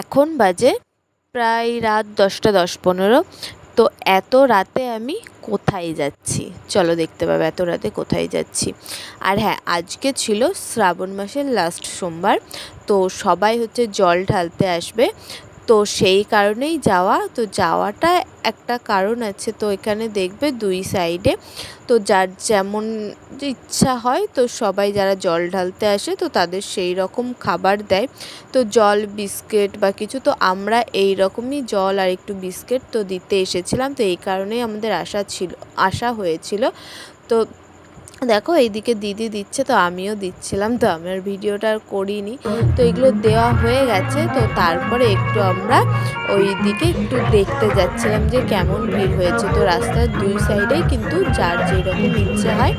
এখন বাজে প্রায় রাত দশটা দশ পনেরো। তো এত রাতে আমি কোথায় যাচ্ছি? চলো দেখতে পাবে এত রাতে কোথায় যাচ্ছি। আর হ্যাঁ আজকে ছিল শ্রাবণ মাসের লাস্ট সোমবার। তো সবাই হচ্ছে জল ঢালতে আসবে। তো সেই কারণেই যাওয়া। তো যাওয়াটা একটা কারণ আছে। তো এখানে দেখবে দুই সাইডে তো যার যেমন ইচ্ছা হয়, তো সবাই যারা জল ঢালতে আসে, তো তাদের সেই রকম খাবার দেয়। তো জল, বিস্কিট বা কিছু, তো আমরা এই রকমই জল আর একটু বিস্কিট তো দিতে এসেছিলাম। তো এই কারণেই আমাদের আশা ছিল, আশা হয়েছিল। তো দেখো, এইদিকে দিদি দিচ্ছে, তো আমিও দিচ্ছিলাম, তো আমার ভিডিওটা আর করিনি। তো এগুলো দেওয়া হয়ে গেছে, তো তারপরে একটু আমরা ওই দিকে একটু দেখতে যাচ্ছিলাম যে কেমন ভিড় হয়েছে। তো রাস্তার দুই সাইডেই কিন্তু যার যেরকম ইচ্ছে হয়,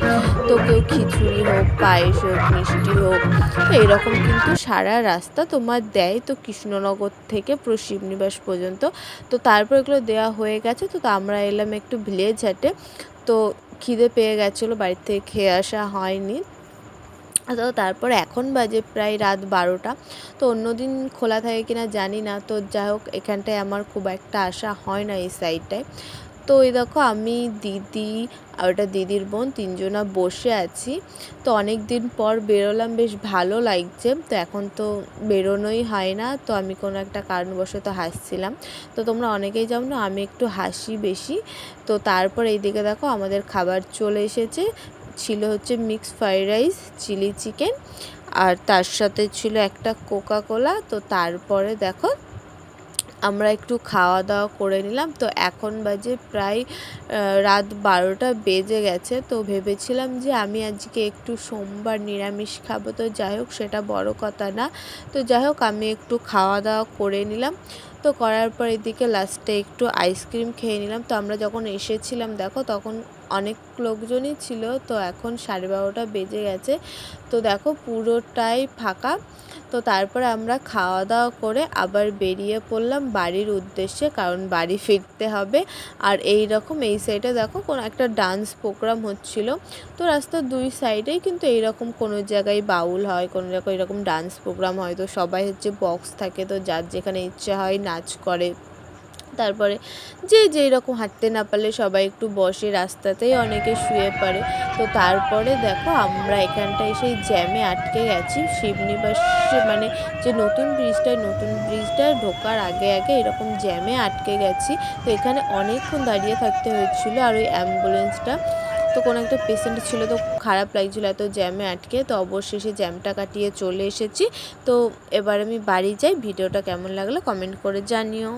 তো কেউ খিচুড়ি হোক, পায়েস হোক, মিষ্টি হোক তো এরকম কিন্তু সারা রাস্তা তোমার দেয়, তো কৃষ্ণনগর থেকে প্রশিবনিবাস পর্যন্ত। তো তারপর এগুলো দেওয়া হয়ে গেছে তো আমরা এলাম একটু ভিলেজ হাটে। তো খিদে পেয়ে গেছিল, বাড়ির থেকে খেয়ে আসা হয়নি। তো তারপর এখন বাজে প্রায় রাত বারোটা। তো অন্য দিন খোলা থাকে কিনা জানি না। তো যাই হোক, এখানটায় আমার খুব একটা আসা হয় না এই সাইডটায় তো এই দেখো আমি দিদি আর ওটা দিদির বোন তিনজনা বসে আছি। তো অনেক দিন পর বেরোলাম, বেশ ভালো লাগছে। তো এখন তো বেরোনোই হয় না, তো আমি কোনো একটা কারণবশত হাসছিলাম। তো তোমরা অনেকেই যাও না আমি একটু হাসি বেশি। তো তারপর এইদিকে দেখো আমাদের খাবার চলে এসেছে। ছিল হচ্ছে mix fried rice chilli chicken আর তার সাথে ছিল একটা কোকা কোলা তো তারপরে দেখো আমরা একটু খাওয়া দাওয়া করে নিলাম। তো এখন বাজে প্রায় রাত বারোটা বেজে গেছে। তো ভেবেছিলাম যে আমি আজকে একটু সোমবার নিরামিষ খাব। তো যাই হোক, সেটা বড় কথা না। তো যাই হোক, আমি একটু খাওয়া দাওয়া করে নিলাম। তো করার পর এদিকে লাস্টে একটু আইসক্রিম খেয়ে নিলাম। তো আমরা যখন এসেছিলাম, দেখো, তখন অনেক লোকজনই ছিল। তো এখন সাড়ে বারোটা বেজে গেছে। তো দেখো, পুরোটাই ফাঁকা। তো তারপর আমরা খাওয়া দাওয়া করে আবার বেরিয়ে পড়লাম বাড়ির উদ্দেশ্যে, কারণ বাড়ি ফিরতে হবে। আর এই রকম এই সাইডে দেখো কোনো একটা ডান্স প্রোগ্রাম হচ্ছিল। তো রাস্তার দুই সাইডেই কিন্তু এইরকম কোনো জায়গায় বাউল হয়, কোনো জায়গায় এরকম ডান্স প্রোগ্রাম হয়। তো সবাই হচ্ছে বক্স থাকে, তো যার যেখানে ইচ্ছে হয় নাচ করে। তারপরে যে যেই রকম হাঁটতে না পারলে সবাই একটু বসে রাস্তাতেই অনেকে শুয়ে পড়ে। তো তারপরে দেখো আমরা এখানটায় সেই জ্যামে আটকে গেছি। শিবনিবাস মানে যে নতুন ব্রিজটা নতুন ব্রিজটা ঢোকার আগে আগে এরকম জ্যামে আটকে গেছি। তো এখানে অনেকক্ষণ দাঁড়িয়ে থাকতে হয়েছিল আর ওই অ্যাম্বুলেন্সটা। তো কোনো একটা পেশেন্ট ছিল তো খারাপ লাগছিল এত জ্যামে আটকে। তো অবশেষে জ্যামটা কাটিয়ে চলে এসেছি। তো এবার আমি বাড়ি যাই। ভিডিওটা কেমন লাগল কমেন্ট করে জানিও।